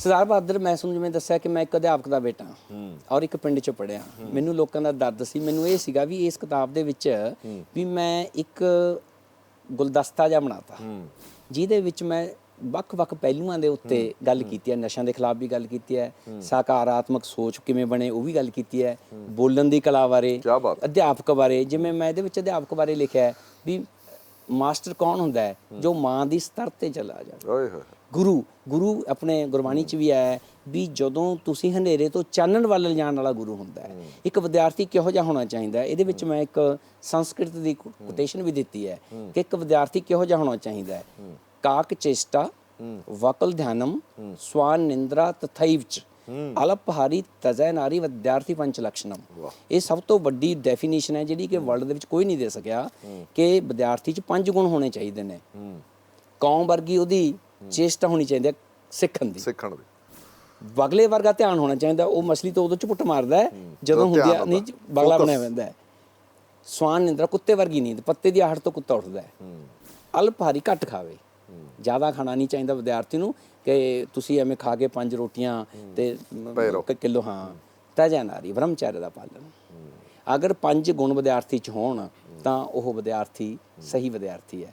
ਸਰਦਾਰ ਬਹਾਦਰ ਮੈਂ ਤੁਹਾਨੂੰ ਜਿਵੇਂ ਦੱਸਿਆ ਕਿ ਮੈਂ ਇੱਕ ਅਧਿਆਪਕ ਦਾ ਬੇਟਾ ਹਾਂ ਔਰ ਇੱਕ ਪਿੰਡ 'ਚ ਪੜਿਆ ਮੈਨੂੰ ਲੋਕਾਂ ਦਾ ਦਰਦ ਸੀ। ਮੈਨੂੰ ਇਹ ਸੀਗਾ ਵੀ ਇਸ ਕਿਤਾਬ ਦੇ ਵਿੱਚ ਵੀ ਮੈਂ ਇੱਕ ਗੁਲਦਸਤਾ ਜਿਹਾ ਬਣਾਤਾ। ਜਿਹਦੇ ਵਿੱਚ ਮੈਂ ਵੱਖ-ਵੱਖ ਪਹਿਲੂਆਂ ਦੇ ਉੱਤੇ ਗੱਲ ਕੀਤੀ ਹੈ। ਨਸ਼ਿਆਂ ਦੇ ਖਿਲਾਫ ਵੀ ਗੱਲ ਕੀਤੀ ਹੈ। ਸਕਾਰਾਤਮਕ ਸੋਚ ਕਿਵੇਂ ਬਣੇ ਉਹ ਵੀ ਗੱਲ ਕੀਤੀ ਹੈ। ਬੋਲਣ ਦੀ ਕਲਾ ਬਾਰੇ। ਅਧਿਆਪਕ ਬਾਰੇ ਜਿਵੇਂ ਮੈਂ ਇਹਦੇ ਵਿੱਚ ਅਧਿਆਪਕ ਬਾਰੇ ਲਿਖਿਆ ਹੈ ਵੀ ਮਾਸਟਰ ਕੌਣ ਹੁੰਦਾ ਹੈ? ਜੋ ਮਾਂ ਦੀ ਸਤਰ ਤੇ ਚਲਾ ਜਾਵੇ। ਓਏ ਹੋਏ। ਗੁਰੂ ਗੁਰੂ ਆਪਣੇ ਗੁਰਬਾਣੀ ਚ ਵੀ ਆਇਆ ਵੀ ਜਦੋਂ ਤੁਸੀਂ ਹਨੇਰੇ ਤੋਂ ਚਾਨਣ ਵੱਲ ਲਿਜਾਣ ਵਾਲਾ ਗੁਰੂ ਹੁੰਦਾ ਹੈ ਇੱਕ ਵਿਦਿਆਰਥੀ ਕਿਹੋ ਜਿਹਾ ਹੋਣਾ ਚਾਹੀਦਾ ਇਹਦੇ ਵਿੱਚ ਮੈਂ ਇੱਕ ਸੰਸਕ੍ਰਿਤ ਦੀ ਕੋਟੇਸ਼ਨ ਵੀ ਦਿੱਤੀ ਹੈ ਕਿ ਇੱਕ ਵਿਦਿਆਰਥੀ ਕਿਹੋ ਜਿਹਾ ਹੋਣਾ ਚਾਹੀਦਾ ਹੈ? ਕਾਕ ਚੇਸ਼ਟਾ ਵਕਲ ਧਿਆਨਮ ਸਵਾਨ ਨਿੰਦਰਾ ਤਥੈਵ ਚ ਅਲਪਹਾਰੀ ਤਜੈ ਨਾਰੀ ਵਿਦਿਆਰਥੀ ਪੰਚ ਲਕਸ਼ਣਮ। ਇਹ ਸਭ ਤੋਂ ਵੱਡੀ ਡੈਫੀਨੇਸ਼ਨ ਹੈ ਜਿਹੜੀ ਕਿ ਵਰਲਡ ਦੇ ਵਿੱਚ ਕੋਈ ਨਹੀਂ ਦੇ ਸਕਿਆ ਕਿ ਵਿਦਿਆਰਥੀ ਚ ਪੰਜ ਗੁਣ ਹੋਣੇ ਚਾਹੀਦੇ ਨੇ। ਕੌਮ ਵਰਗੀ ਉਹਦੀ ਚੇਸ਼ਟਾ ਹੋਣੀ ਚਾਹੀਦੀ ਹੈ ਸਿੱਖਣ ਦੀ। ਸਿੱਖਣ ਦੇ। ਬਗਲੇ ਵਰਗਾ ਧਿਆਨ ਹੋਣਾ ਚਾਹੀਦਾ ਉਹ ਮਛਲੀ ਤੋਂ ਉਦੋਂ ਝਪਟ ਮਾਰਦਾ ਹੈ ਜਦੋਂ ਹੁੰਦੀ ਆਉਂਦਾ। ਨਹੀਂ ਬਗਲਾ। ਬਣਿਆ ਹੁੰਦਾ ਹੈ। ਸਵਾਨ ਨਿੰਦਰਾ ਕੁੱਤੇ ਵਰਗੀ ਨੀਂਦ ਪੱਤੇ ਦੀ ਆਹਟ ਤੋਂ ਕੁੱਤਾ ਉੱਠਦਾ ਹੈ। ਅਲਪ ਹਾਰੀ ਘੱਟ ਖਾਵੇ। ਜ਼ਿਆਦਾ ਖਾਣਾ ਨਹੀਂ ਚਾਹੀਦਾ ਵਿਦਿਆਰਥੀ ਨੂੰ ਕਿ ਤੁਸੀਂ ਐਵੇਂ ਖਾ ਕੇ ਪੰਜ ਰੋਟੀਆਂ ਤੇ। ਕਿਲੋ ਹਾਂ ਤਜਾ ਨਾਰੀ ਬ੍ਰਹਮਚਾਰਿ ਦਾ ਪਾਲਣ। ਅਗਰ ਪੰਜ ਗੁਣ ਵਿਦਿਆਰਥੀ ਚ ਹੋਣ ਤਾਂ ਉਹ ਵਿਦਿਆਰਥੀ ਸਹੀ ਵਿਦਿਆਰਥੀ ਹੈ।